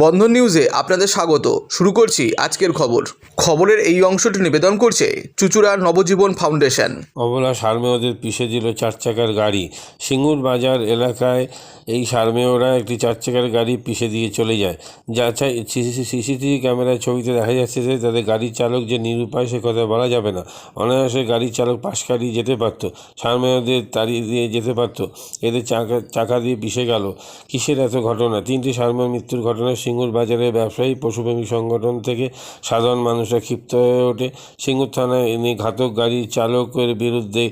বন্ধন নিউজে আপনাদের স্বাগত। শুরু করছি আজকের খবর। খবরের এই অংশটি নিবেদন করছে চুচুড়া নবজীবন ফাউন্ডেশন। অবলা সারমেয়দের পিষে দিল চার চাকার গাড়ি। সিঙ্গুর বাজার এলাকায় এই সারমেয়রা একটি চার চাকার গাড়ি পিষে দিয়ে চলে যায়। যা যাচাই সিসিটিভি ক্যামেরার ছবিতে দেখা যাচ্ছে যে তাদের গাড়ির চালক যে নিরুপায় সে কথা বলা যাবে না। অনায়াসে গাড়ির চালক পাশ কাটিয়ে যেতে পারতো। সারমেয়দের তাড়িয়ে দিয়ে যেতে পারতো। এদের চাকা চাকা দিয়ে পিষে গেল। কিসের এত ঘটনা? তিনটি সারমেয় মৃত্যুর ঘটনায় সিঙ্গুর বাজারে ব্যবসায়ী, পশুপ্রেমী সংগঠন থেকে সাধারণ মানুষরা ক্ষিপ্ত হয়ে ওঠে। সিঙ্গুর থানায় এনে ঘাতক গাড়ির চালকের বিরুদ্ধে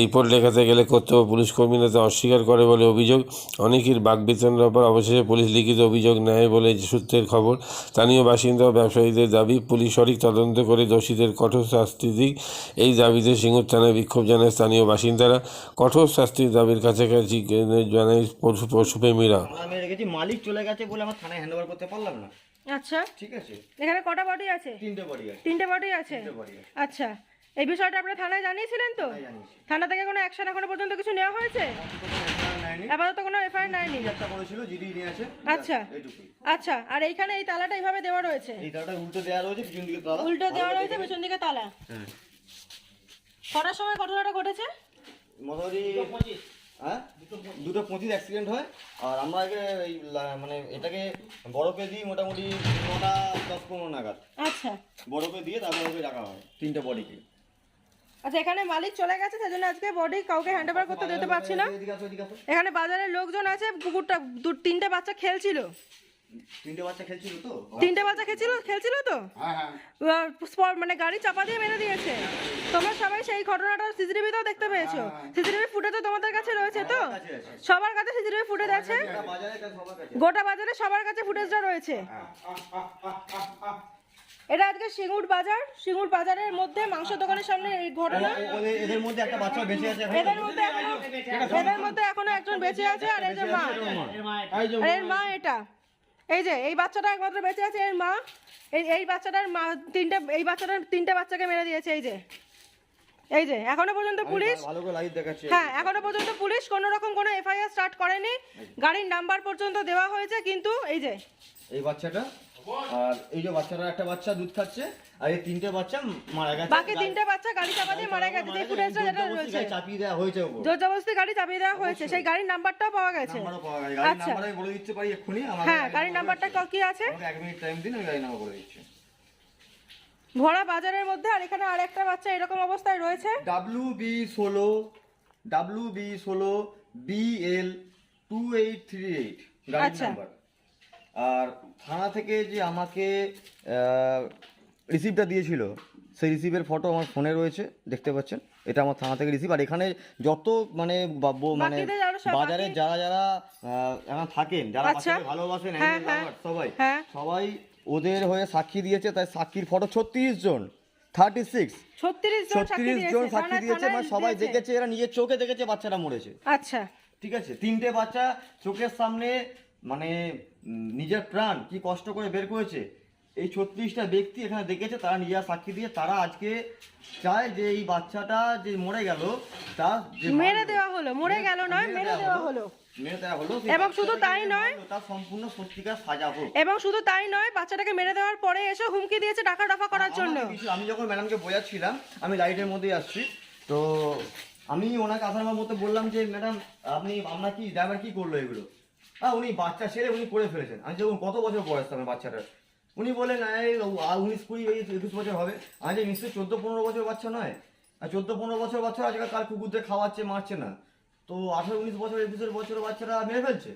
রিপোর্ট লেখাতে গেলে কর্তব্য পুলিশ কর্মীরা তা অস্বীকার করে বলে অভিযোগ। অনেকের বাগবিতণ্ডার পর অবশেষে পুলিশ লিখিত অভিযোগ নেয় বলে সূত্রের খবর। স্থানীয় বাসিন্দা ও ব্যবসায়ীদের দাবি, পুলিশ সঠিক তদন্ত করে দোষীদের কঠোর শাস্তি দিক। এই দাবিতে সিঙ্গুর থানায় বিক্ষোভ জানায় স্থানীয় বাসিন্দারা। কঠোর শাস্তির দাবির কাছাকাছি জানায় পশু, পশুপ্রেমীরা। মালিক চলে গেছে বলে আমার থানায় হ্যান্ড করতে পারলাম না। আচ্ছা। ঠিক আছে। এখানে কটা বডি আছে? তিনটে বাড়ি আছে। তিনটে বডি আছে। আচ্ছা। এই বিষয়টা আপনারা থানায় জানিয়েছিলেন তো? থানা থেকে কোনো অ্যাকশন এখনও পর্যন্ত কিছু নেওয়া হয়েছে? আপাতত কোনো এফআইআর নেয়নি। একটা করেছিল জিডি নিয়ে আছে। আচ্ছা। আচ্ছা। আর এইখানে এই তালাটা এইভাবে দেওয়া রয়েছে? এই তালটা উল্টো দেওয়া রয়েছে পিছন দিকে তালা। উল্টো দেওয়া রয়েছে পেছন দিকে তালা। হ্যাঁ। কটার সময় ঘটনাটা ঘটেছে? মোটামুটি হ্যাঁ? দুটো পঁচিশ। অ্যাক্সিডেন্ট হয়। আর আমরা আগে এই মানে এটাকে বরফে দিই মোটামুটি নটা দশ পনেরো নাগাদ। আচ্ছা। বরফে দিয়ে তারপরে ওকে রাখা হয় তিনটে বডিকে আচ্ছা এখানে মালিক চলে গেছে সেজন্য আজকে বডি কাউকে হ্যান্ড ওভার করতে দিতে পারছি না। এখানে বাজারের লোকজন আছে কুকুরটা দু তিনটে বাচ্চা খেলছিল। তিনটে বাচ্চা খেলছিল তো? তিনটে বাচ্চা খেলছিল? খেলছিল তো? স্পট মানে গাড়ি চাপা দিয়ে মেরে দিয়েছে। তোমরা সবাই সেই ঘটনাটা সিসিটিভিতেও দেখতে পেয়েছ। সিসিটিভি ফুটেজ তোমাদের কাছে রয়েছে তো? সবার কাছে সিসিটিভি ফুটেজ আছে? গোটা বাজারে সবার কাছে ফুটেজটা রয়েছে। এটা আজকে সিঙ্গুর বাজার। সিঙ্গুর বাজারের মধ্যে মাংস দোকানের সামনে এই ঘটনা। এদের মধ্যে একটা বাচ্চা বেঁচে আছে এদের মধ্যে এখনও এদের মধ্যে এখনও একজন বেঁচে আছে আর এই যে মা আর এর মা এটা। এই যে এই বাচ্চাটা একমাত্র বেঁচে আছে এর মা। এই এই বাচ্চাটার মা তিনটে এই বাচ্চাটার তিনটে বাচ্চাকে মেরে দিয়েছে এই যে। এই যে এখনও পর্যন্ত পুলিশ ভালো করে লাইট দেখাচ্ছে। হ্যাঁ এখনও পর্যন্ত পুলিশ কোনো রকম কোনো এফআইআর স্টার্ট করেনি। গাড়ির নাম্বার পর্যন্ত দেওয়া হয়েছে কিন্তু এই যে। এই বাচ্চাটা আর এই যে বাচ্চারা একটা বাচ্চা দুধ খাচ্ছে আর এই তিনটে বাচ্চা মারা গেছে। বাকি তিনটে বাচ্চা গাড়ি চাপা দিয়ে মারা গেছে যে ফুটেজটা যেটা রয়েছে। চাপিয়ে দেওয়া হয়েছে ওপর জোর জবরদস্তি গাড়ি চাপিয়ে দেওয়া হয়েছে সেই গাড়ির নাম্বারটাও পাওয়া গেছে। নাম্বারও পাওয়া গেছে গাড়ির আচ্ছা। নাম্বার আমি বলে দিতে পারি এক্ষুনি আমাকে হ্যাঁ গাড়ির নাম্বারটা কি আছে? এক মিনিট টাইম দিন আমি গাড়ির নাম্বার বলে দিচ্ছি। ভরা বাজারের মধ্যে আর এখানে আর একটা বাচ্চা এরকম অবস্থায় রয়েছে। ডাব্লু বি ষোলো ডাব্লু বি ষোলো B L two eight three eight গাড়ির আচ্ছা। নাম্বার। আর থানা থেকে যে আমাকে রিসিপ্টটা দিয়েছিল সেই রিসিভের ফটো আমার ফোনে রয়েছে দেখতে পাচ্ছেন। এটা আমার থানা থেকে রিসিভ আর এখানে যত মানে মানে যারা বাজারে যারা যারা এখন থাকেন যারা আচ্ছা। ভালোবাসেন হ্যাঁ, হ্যাঁ। সবাই হ্যাঁ। সবাই ওদের হয়ে সাক্ষী দিয়েছে। তাই সাক্ষীর ফটো ছত্রিশ জন থার্টি সিক্স ছত্রিশ জন সাক্ষী দিয়েছে মানে সবাই দেখেছে এরা নিজের চোখে দেখেছে বাচ্চারা মরেছে। আচ্ছা। ঠিক আছে? তিনটে বাচ্চা চোখের সামনে মানে নিজের প্রাণ কি কষ্ট করে বের করেছে? এই ছত্রিশটা ব্যক্তি এখানে দেখেছে তারা নিজেরা সাক্ষী দিয়ে তারা আজকে চায় যে এই বাচ্চাটা যে মরে গেল তা মেরে দেওয়া হলো মরে গেল নয় মেরে দেওয়া হলো। মেরে দেওয়া হলো এবং শুধু তাই নয়- তার সম্পূর্ণ সত্যিকার সাজা হোক। এবং শুধু তাই নয় বাচ্চাটাকে মেরে দেওয়ার পরে এসে হুমকি দিয়েছে টাকা রফা করার জন্য। আমি যখন ম্যাডামকে বোঝাচ্ছিলাম আমি লাইটের মধ্যেই আসছি। তো আমি ওনাকে আসার মতো বললাম যে ম্যাডাম আপনি আপনার কি ড্রাইভার কি করল এগুলো? হ্যাঁ উনি বাচ্চা সেরে উনি করে ফেলেছেন। আমি যখন কত বছর বয়স আমার বাচ্চাটার। উনি বলেন উনিশ কুড়ি, এই, একুশ বছর হবে। আমি যে নিশ্চয়ই চোদ্দ পনেরো বছর বাচ্চা নয়। আর চোদ্দ পনেরো বছর বাচ্চা আজকাল কার কুকুরদের খাওয়াচ্ছে, মারছে না। তো আঠারো, উনিশ বছর, একুশের বছর বাচ্চারা মেরে ফেলছে?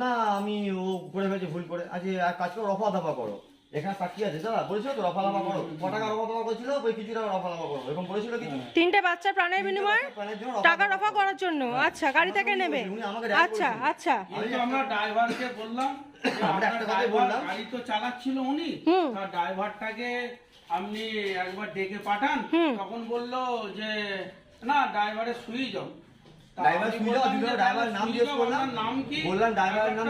না, আমি ও করে ফেলছে, ভুল করে। আজ এক কাজ করো, রফা দফা করো। এখানে সাক্ষী আছে দাদা বলেছিল তো রফা করো। ক টাকা রফা করেছিল? ওই কিছু টাকা রফা করো। এরকম বলেছিল কিছু? তিনটে বাচ্চার প্রাণের বিনিময়ে টাকা রফা করার জন্য। আচ্ছা গাড়ি থেকে নেবে। আচ্ছা আচ্ছা। আমরা ড্রাইভারকে বললাম আমরা একটা কথাই বললাম। গাড়ি তো চালাচ্ছিল উনি। হুম। ড্রাইভারটাকে আপনি একবার ডেকে পাঠান। হুম। তখন বলল যে না ড্রাইভারের সুইচ অফ। ড্রাইভার সুবিধা ড্রাইভারের নাম জিজ্ঞেস করলাম। নাম কি? বললাম ড্রাইভারের নাম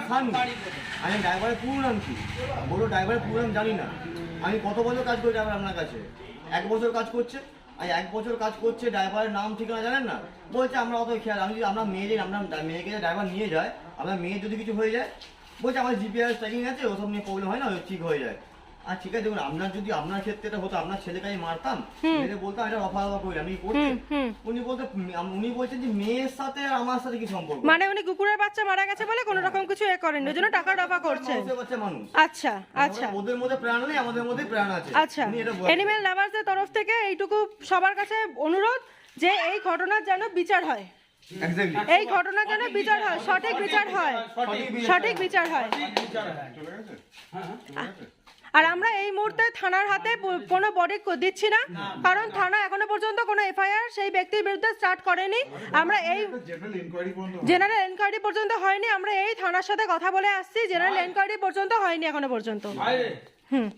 আমি ড্রাইভারের পুরো নাম কি? বলো ড্রাইভারের পুরো নাম জানি না। আমি কত বছর কাজ করি ড্রাইভার আপনার কাছে? এক বছর কাজ করছে। আর এক বছর কাজ করছে ড্রাইভারের নাম ঠিকানা জানেন না? বলছে আমরা অত খেয়াল আমি যদি আমরা মেয়ে যাই আমরা মেয়েকে ড্রাইভার নিয়ে যায় আপনার মেয়ে যদি কিছু হয়ে যায় বলছে আমার জিপিএস ট্র্যাকিং আছে ওসব নিয়ে প্রবলেম হয় না ও ঠিক হয়ে যায়। আর ঠিক আছে দেখুন আপনার যদি আপনার ক্ষেত্রে এটা হতো আপনার ছেলেকে আমি মারতাম মেরে বলতাম এটা রফা রফা করি আমি করতে উনি বলতে উনি বলছেন যে মেয়ের সাথে আর আমার সাথে কি সম্পর্ক? মানে উনি কুকুরের বাচ্চা মারা গেছে বলে কোনো রকম কিছু এ করেন ওই জন্য টাকা বাচ্চা মানুষ। আচ্ছা আচ্ছা। ওদের মধ্যে প্রাণ নেই আমাদের মধ্যে প্রাণ আছে। আচ্ছা। উনি এটা অ্যানিমেল লাভার্সের তরফ থেকে এইটুকু সবার কাছে অনুরোধ যে এই ঘটনার যেন বিচার হয়। এই ঘটনার যেন বিচার হয় সঠিক বিচার হয়। সঠিক বিচার হয়। আর আমরা এই মুহূর্তে থানার হাতে কোনো বডি দিচ্ছি না। কারণ থানা এখনও পর্যন্ত কোনো এফআইআর সেই ব্যক্তির বিরুদ্ধে স্টার্ট করেনি। আমরা এই জেনারেল এনকোয়ারি পর্যন্ত হয়নি। আমরা এই থানার সাথে কথা বলে আসছি। জেনারেল এনকোয়ারি পর্যন্ত হয়নি এখনও পর্যন্ত। হুম।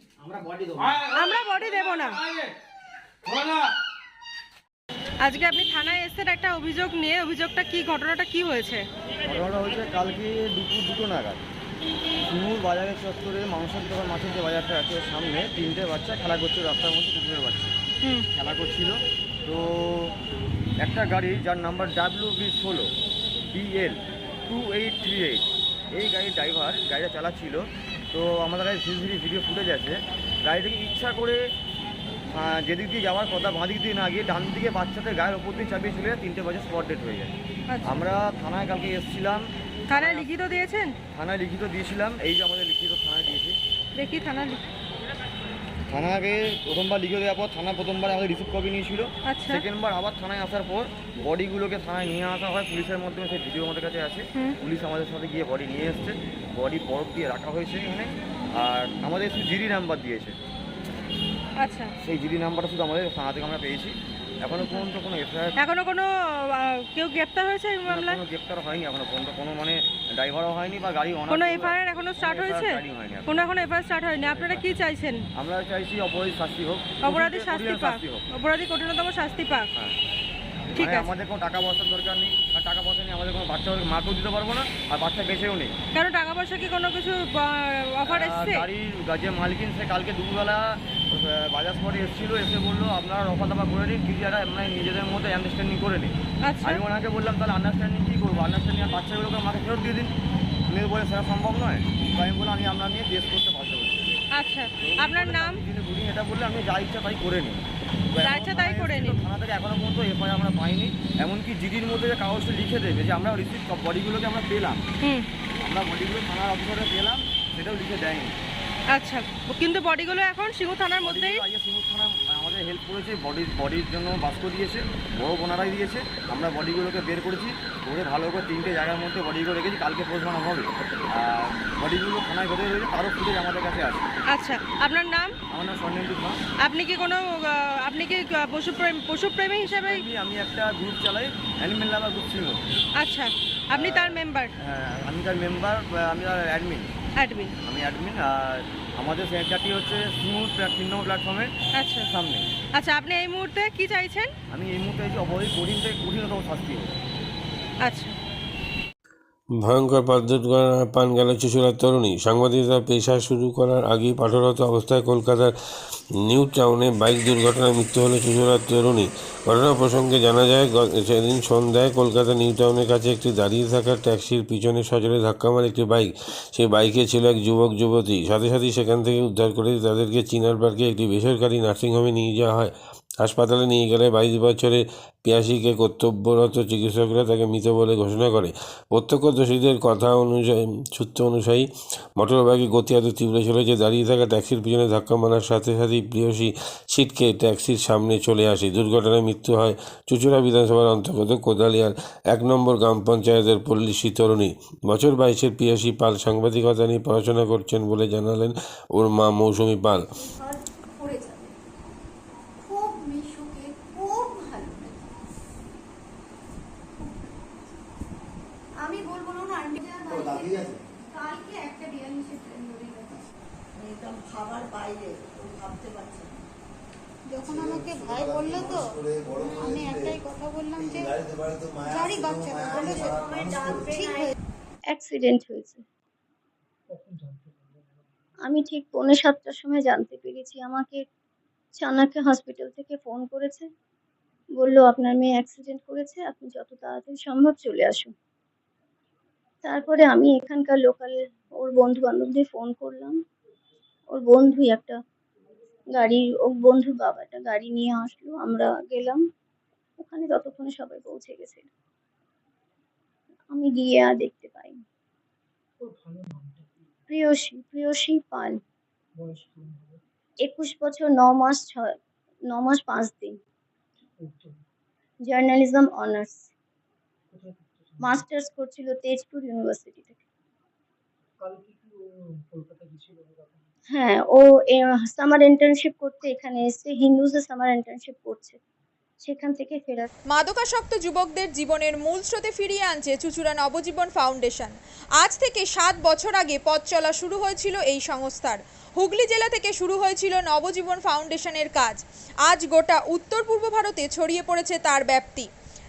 আমরা বডি দেব না। আজকে আপনি থানায় এসেছেন একটা অভিযোগ নিয়ে। অভিযোগটা কি? ঘটনাটা কি হয়েছে? ঘটনাটা হয়েছে কালকে দুপুর দুটো নাগাদ। শিমুর বাজারের চত্বরে মাংসের দোকান মাছের যে বাজারটা আছে সামনে তিনটে বাচ্চা খেলা করছে রাস্তার মধ্যে কুকুরের বাচ্চা। হুম। খেলা করছিল। তো একটা গাড়ি যার নাম্বার ডাব্লিউ বি ষোলো BL two eight three eight এই গাড়ির ড্রাইভার গাড়িটা চালাচ্ছিল। তো আমাদের কাছে সিসিটিভি ভিডিও ফুটেজ আছে। গাড়িটাকে ইচ্ছা করে যেদিক দিয়ে যাওয়ার কথা বাঁ দিক দিয়ে না গিয়ে ডান দিকে বাচ্চাদের গায়ের ওপর দিয়ে চাপিয়ে চলে তিনটে বাজে স্পট ডেট হয়ে যায়। আচ্ছা। আমরা থানায় কালকে এসেছিলাম। থানায় লিখিত দিয়েছেন? থানায় লিখিত দিয়েছিলাম এই যে আমাদের লিখিত থানায় দিয়েছি। দেখি থানা থানাকে প্রথমবার লিখে দেওয়ার পর থানা প্রথমবার আমাদের রিসিভ কপি নিয়েছিল। আচ্ছা। সেকেন্ডবার আবার থানায় আসার পর বডিগুলোকে থানায় নিয়ে আসা হয়। পুলিশের মাধ্যমে সেই ভিডিও আমাদের কাছে আছে পুলিশ আমাদের সাথে গিয়ে বডি নিয়ে এসছে। বডি বরফ দিয়ে রাখা হয়েছে এখানে। আর আমাদের শুধু জিডি নাম্বার দিয়েছে। আচ্ছা। সেই জিডি নাম্বারটা শুধু আমাদের থানা থেকে আমরা পেয়েছি। এখনও পর্যন্ত কোনো এফআইআর এখনও কোনো কেউ গ্রেপ্তার হয়েছে এই মামলায়? কোনো গ্রেপ্তার হয়নি এখনও পর্যন্ত কোনো মানে ড্রাইভারও হয়নি বা গাড়ি কোনো এফআইআর এখনও স্টার্ট হয়েছে। কোনো এখনও। এফআইআর স্টার্ট হয়নি। আপনারা কি চাইছেন? আমরা চাইছি অপরাধী শাস্তি হোক। অপরাধী শাস্তি পাক। অপরাধী কঠিনতম শাস্তি পাক। হ্যাঁ। ঠিক মানে আছে। আমাদের কোনো টাকা পয়সার দরকার নেই আর টাকা পয়সা নেই আমাদের কোনো বাচ্চাকে মাকেও দিতে পারব না আর বাচ্চা বেঁচেও নেই। কেন টাকা পয়সা কি কোনো কিছু অফার এসছে? গাড়ির যে মালিকিন সে কালকে দুপুরবেলা বাজাজ পরে এসেছিল এসে বলল আপনারা রফা দফা করে নিন কিছু একটা মানে নিজেদের মধ্যে আন্ডারস্ট্যান্ডিং করে নিন। আচ্ছা। আমি ওনাকে বললাম তাহলে আন্ডারস্ট্যান্ডিং কী করব? আন্ডারস্ট্যান্ডিং আর বাচ্চাগুলোকে আমাকে ফেরত দিয়ে দিন। উনি বলে সেটা সম্ভব নয়। তো আমি বললাম আমি আপনার নিয়ে কেস করতে বাধ্য হচ্ছি আচ্ছা আপনার নাম? এটা বললে আমি যা ইচ্ছা তাই করে নিই। যা তাই করে নিন। থানা থেকে এখনও পর্যন্ত এফআইআর আমরা পাইনি। এমনকি জিডির মধ্যে যে কাগজটা লিখে দেবে যে আমরা রিসিভ বডিগুলোকে আমরা পেলাম। আমরা বডিগুলো থানার অফিসারে পেলাম সেটাও লিখে দেয়নি। আচ্ছা কিন্তু বডিগুলো এখন সিংহ থানার মধ্যেই? আজকে থানা আমাদের হেল্প করেছে বডির বডির জন্য বাস্ক দিয়েছে বড় বোনারাই দিয়েছে। আমরা বডিগুলোকে বের করেছি করে ভালো করে তিনটে জায়গার মধ্যে বডিগুলো রেখেছি কালকে পোস্টমার্টম হবে। আর বডিগুলো থানায় ভেতরে রয়েছে তারও ফুটেজ আমাদের কাছে আছে। আচ্ছা আপনার নাম? আমার নাম স্বর্ণেন্দু খান আপনি কি কোনো আপনি কি পশুপ্রেম পশুপ্রেমী হিসেবে আমি আমি একটা গ্রুপ চালাই অ্যানিমেল লাভার গ্রুপ ছিল। আচ্ছা আপনি তার মেম্বার হ্যাঁ, আমি তার মেম্বার আমি তার অ্যাডমিন অ্যাডমিন আমি অ্যাডমিন আর আমাদের সেন্টারটি হচ্ছে স্মুথ তিন ভিন্ন প্ল্যাটফর্মের আচ্ছা। সামনে। আচ্ছা আপনি এই মুহূর্তে কি চাইছেন? আমি এই মুহূর্তে যে কঠিন থেকে কঠিনতম শাস্তি আচ্ছা। ভয়ঙ্কর পথ পান গেল চুচুড়ার তরুণী। সাংবাদিকতা পেশা শুরু করার আগেই পাঠরত অবস্থায় কলকাতার নিউ টাউনে বাইক দুর্ঘটনায় মৃত্যু হলো চুচুড়ার তরুণী। ঘটনা প্রসঙ্গে জানা যায় সেদিন সন্ধ্যায় কলকাতা নিউ টাউনের কাছে একটি দাঁড়িয়ে থাকা ট্যাক্সির পিছনে সজোরে ধাক্কা মারে একটি বাইক। সেই বাইকে ছিল এক যুবক, যুবতী। সাথে সাথেই সেখান থেকে উদ্ধার করে তাদেরকে চিনার পার্কে একটি বেসরকারি নার্সিংহোমে নিয়ে যাওয়া হয়। হাসপাতালে নিয়ে গেলে বাইশ বছরে পিয়াসীকে কর্তব্যরত চিকিৎসকরা তাকে মৃত বলে ঘোষণা করে। প্রত্যক্ষদর্শীদের কথা অনুযায়ী, সূত্র অনুযায়ী মোটরবাইকে গতি এত তীব্র যে দাঁড়িয়ে থাকা ট্যাক্সির পিছনে ধাক্কা মারার সাথে সাথেই প্রিয়সী ছিটকে ট্যাক্সির সামনে চলে আসে। দুর্ঘটনায় মৃত্যু হয় চুচুড়া বিধানসভার অন্তর্গত কোদালিয়ার এক নম্বর গ্রাম পঞ্চায়েতের পল্লী তরুণী। বছর বাইশের পিয়াসী পাল সাংবাদিকতা নিয়ে পড়াশোনা করছেন বলে জানালেন ওর মা মৌসুমী পাল ঘর পড়ে যাবে খুব মিশুকে খুব ভালো লাগে আমি বলব না আন্টি কালকে একটা বিয়াল্লিশে ট্রেন ধরে গেছে খাবার বাইরে ও ভাবতে পারছে না। যখন আমাকে ভাই বলল তো আমি একটাই কথা বললাম যে বলে ঠিক অ্যাক্সিডেন্ট হয়েছে। আমি ঠিক পৌনে সাতটার সময় জানতে পেরেছি। আমাকে চাণক্য হসপিটাল থেকে ফোন করেছে। বলল আপনার মেয়ে অ্যাক্সিডেন্ট করেছে আপনি যত তাড়াতাড়ি সম্ভব চলে আসুন। তারপরে আমি এখানকার লোকাল ওর বন্ধু বান্ধবদের ফোন করলাম। ওর বন্ধুই একটা গাড়ি ওর বন্ধুর বাবা একটা গাড়ি নিয়ে আসলো। আমরা গেলাম। ওখানে ততক্ষণে সবাই পৌঁছে গেছে। আমি গিয়ে আর দেখতে পাইনি। প্রিয়সী প্রিয়সী পাল। একুশ বছর, ন মাস, ছয়, ন মাস, পাঁচ দিন। Journalism, honours. মাস্টার্স করছিল তেজপুর ইউনিভার্সিটি থেকে। হ্যাঁ ও সামার ইন্টার্নশিপ করতে এখানে এসে হিন্দুজে সামার ইন্টার্নশিপ করছে, সেখান থেকে ফেরার মাদকাসক্ত যুবকদের জীবনের মূল স্রোতে ফিরিয়ে আনছে চুচুড়া নবজীবন ফাউন্ডেশন। আজ থেকে সাত বছর আগে পথ চলা শুরু হয়েছিল এই সংস্থার। হুগলি জেলা থেকে শুরু হয়েছিল নবজীবন ফাউন্ডেশনের কাজ। আজ গোটা উত্তর পূর্ব ভারতে ছড়িয়ে পড়েছে তার ব্যাপ্তি।